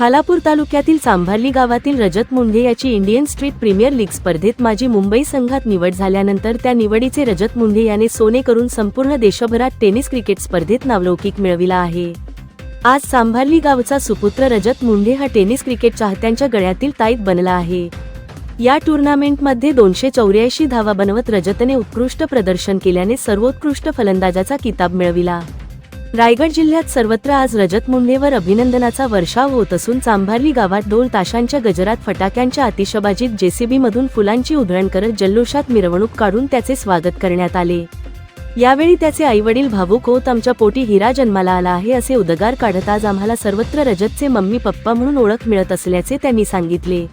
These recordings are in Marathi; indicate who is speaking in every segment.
Speaker 1: खालापूर तालुक्यातील चांभारली गावातील रजत मुंढे याची इंडियन स्ट्रीट प्रीमियर लीग स्पर्धेत माजी मुंबई संघात निवड झाल्यानंतर त्या निवडीचे रजत मुंढे याने सोने करून संपूर्ण देशभरात टेनिस क्रिकेट स्पर्धेत नावलौकिक मिळविला आहे. आज सांभारली गावचा सुपुत्र रजत मुंढे हा टेनिस क्रिकेट चाहत्यांच्या गळ्यातील ताईत बनला आहे. या टुर्नामेंटमध्ये दोनशे चौऱ्याऐंशी धावा बनवत रजतने उत्कृष्ट प्रदर्शन केल्याने सर्वोत्कृष्ट फलंदाजाचा किताब मिळविला. रायगड जिल्ह्यात सर्वत्र आज रजत मुंडेवर अभिनंदनाचा वर्षाव होत असून चांभारली गावात डोल ताशांच्या गजरात फटाक्यांच्या आतिषबाजीत जेसीबी मधून फुलांची उधळण करत जल्लोषात मिरवणूक काढून त्याचे स्वागत करण्यात आले. यावेळी त्याचे आईवडील भावूक होत आमच्या पोटी हिरा जन्माला आला आहे असे उद्गार काढत आज आम्हाला सर्वत्र रजतचे मम्मी पप्पा म्हणून ओळख मिळत असल्याचे त्यांनी सांगितले.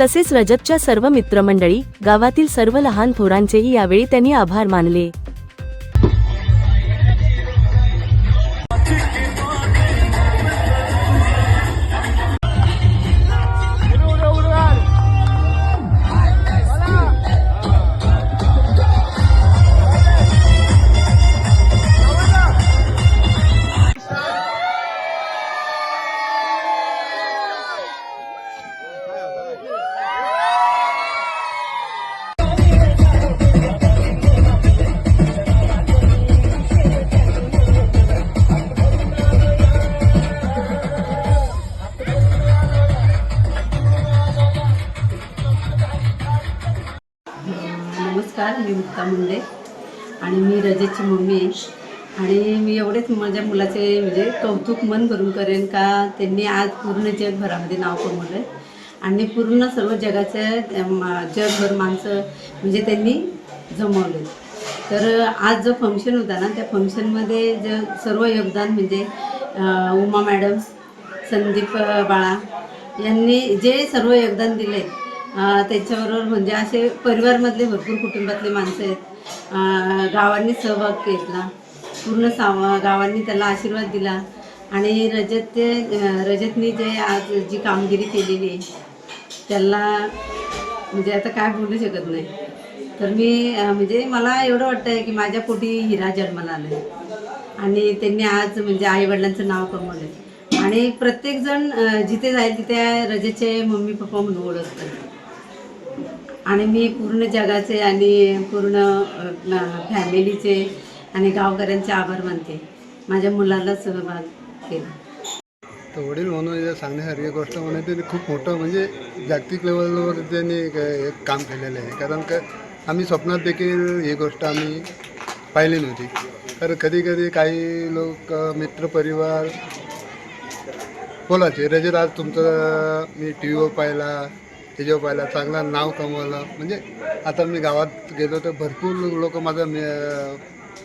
Speaker 1: तसेच रजतच्या सर्व मित्रमंडळी गावातील सर्व लहान थोरांचेही यावेळी त्यांनी आभार मानले.
Speaker 2: नमस्कार मी मुक्ता मुंडे आणि मी रजेची मम्मी आहे. आणि मी एवढेच माझ्या मुलाचे म्हणजे कौतुक मन भरून करेन का त्यांनी आज पूर्ण जगभरामध्ये नाव कमवलं आहे आणि पूर्ण सर्व जगाच्या जगभर माणसं म्हणजे त्यांनी जमवले तर आज जो फंक्शन होता ना त्या फंक्शनमध्ये ज सर्व योगदान म्हणजे उमा मॅडम संदीप बाळा यांनी जे सर्व योगदान दिले त्याच्याबरोबर म्हणजे असे परिवारमधले भरपूर कुटुंबातले माणसं आहेत. गावांनी सहभाग घेतला. पूर्ण सावा गावांनी त्याला आशीर्वाद दिला. आणि रजत ते रजतनी जे आज जी कामगिरी केलेली आहे त्याला म्हणजे आता काय बोलू शकत नाही. तर मी म्हणजे मला एवढं वाटतं आहे की माझ्या पोटी हिरा जन्माला आला आहे आणि त्यांनी आज म्हणजे आईवडिलांचं नाव कमवलं आहे आणि प्रत्येकजण जिथे जाईल तिथे रजेचे मम्मी पप्पा म्हणून ओळखतात. आणि मी पूर्ण जगाचे आणि पूर्ण फॅमिलीचे आणि गावकऱ्यांचे आभार मानते. माझ्या मुलाला सहभाग केला.
Speaker 3: तर वडील म्हणून सांगण्यासारखी गोष्ट म्हणून त्यांनी खूप मोठं म्हणजे जागतिक लेवलवर त्यांनी एक एक काम केलेलं आहे. कारण का आम्ही स्वप्नात देखील ही गोष्ट आम्ही पाहिली नव्हती. तर कधी कधी काही लोक मित्रपरिवार बोलायचे रजत आज तुमचं मी टी व्हीवर पाहिला. त्याच्यावर पाहिला चांगला नाव कमवलं. म्हणजे आता मी गावात गेलो तर भरपूर लोक माझं मी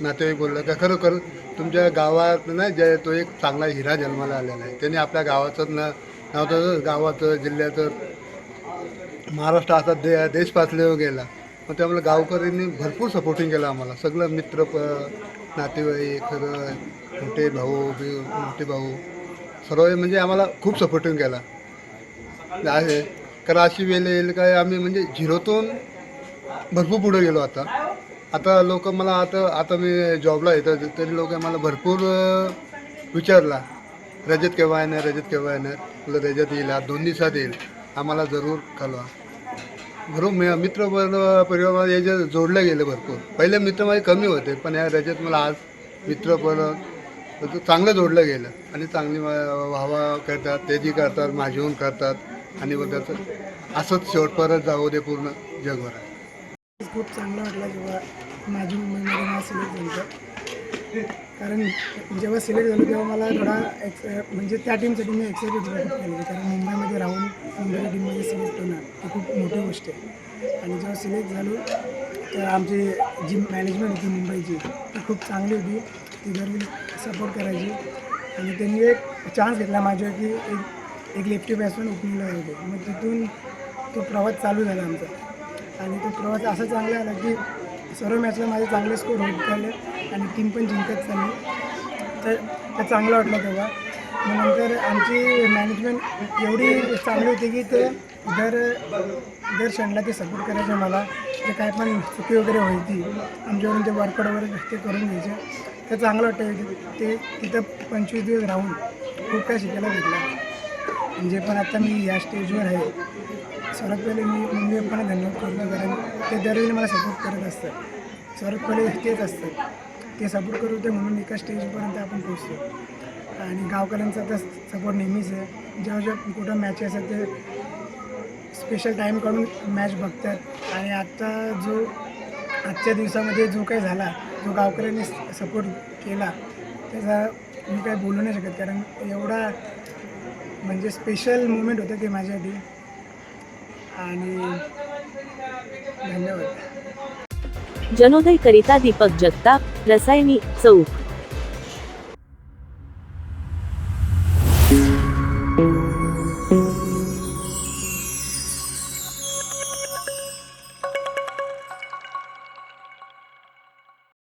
Speaker 3: नातेवाईक बोललं का खरोखर तुमच्या गावात ना जे तो एक चांगला हिरा जन्माला आलेला आहे. त्याने आपल्या गावाचं न नाव तर गावाचं जिल्ह्याचं महाराष्ट्र असा दे देश पातळीवर हो गेला. मग त्यामुळे गावकऱ्यांनी भरपूर सपोर्टिंग केलं आम्हाला. सगळं मित्र प नातेवाईक खरं मोठे भाऊ मोठे भाऊ सर्व म्हणजे आम्हाला खूप सपोर्टिंग केला. आहे. कारण अशी वेळ येईल काय आम्ही म्हणजे झिरोतून भरपूर पुढे गेलो आता. आता लोक मला आता आता मी जॉबला येतो तरी लोक मला भरपूर विचारला रजत केव्हा येणार रजत केव्हा येणार? तुला रजत येईल आज दोन दिवसात येईल. आम्हाला जरूर कळवा. बरोबर मी- मित्र पण परिवार याच्या जोडले गेले भरपूर. पहिले मित्र माझे कमी होते पण या रजत मला आज मित्र पण चांगलं जोडलं गेलं. आणि चांगली वा- वाहवा करतात तेजी करतात माझीहून करतात. आणि मग त्याचं असंच शेवटपर्यंत जाऊ दे पूर्ण जगभरात.
Speaker 4: खूप चांगलं वाटलं जेव्हा माझी मुंबईमध्ये मला सिलेक्ट झालं कारण जेव्हा सिलेक्ट झालो तेव्हा मला थोडा एक्स म्हणजे त्या टीमसाठी मी एक्साइटेड खूप केली. कारण मुंबईमध्ये राहून मुंबईच्या टीममध्ये सिलेक्ट होणार ही खूप मोठी गोष्ट आहे. आणि जेव्हा सिलेक्ट झालो तर आमची जी मॅनेजमेंट होती मुंबईची ती खूप चांगली होती. ती घरी सपोर्ट करायची. आणि त्यांनी एक चान्स घेतला माझ्या की एक एक लेफ्टी बॅट्समॅन ओपनिंगला होते. मग तिथून तो प्रवास चालू झाला आमचा. आणि तो प्रवास असा चांगला आला की सर्व मॅचला माझे चांगले स्कोर होत झाले आणि टीम पण जिंकत चालली. तर ते चांगलं वाटलं तेव्हा. मग नंतर आमची मॅनेजमेंट एवढी चांगली होती की ते दर दर क्षणला ते सपोर्ट करायचे मला. जे काय पण चुकी वगैरे व्हायची आमच्यावरून ते वर्कआउट वगैरे ते करून घ्यायचे. तर चांगलं वाटतं ते तिथं पंचवीस दिवस राहून खूप काय शिकायला भेटलं. म्हणजे पण आता मी या स्टेजवर आहे सर्वात पहिले मी मम्मी पप्पांना धन्यवाद करतो कारण ते दरवेळी मला सपोर्ट करत असतात. सर्वात पहिले तेच असतं ते सपोर्ट करत होते म्हणून एका स्टेजपर्यंत आपण पोचतो आणि गावकऱ्यांचा तर सपोर्ट नेहमीच आहे. जेव्हा जेव्हा कुठं मॅच असतात ते स्पेशल टाईम काढून मॅच बघतात. आणि आत्ता जो आजच्या दिवसामध्ये जो काही झाला जो गावकऱ्यांनी सपोर्ट केला त्याचा मी काय बोलू नाही शकत कारण एवढा म्हणजे स्पेशल मुमेंट होतं ते माझ्यासाठी. आणि धन्यवाद.
Speaker 1: जनोदय करिता दीपक जगताप रसायनी चौक.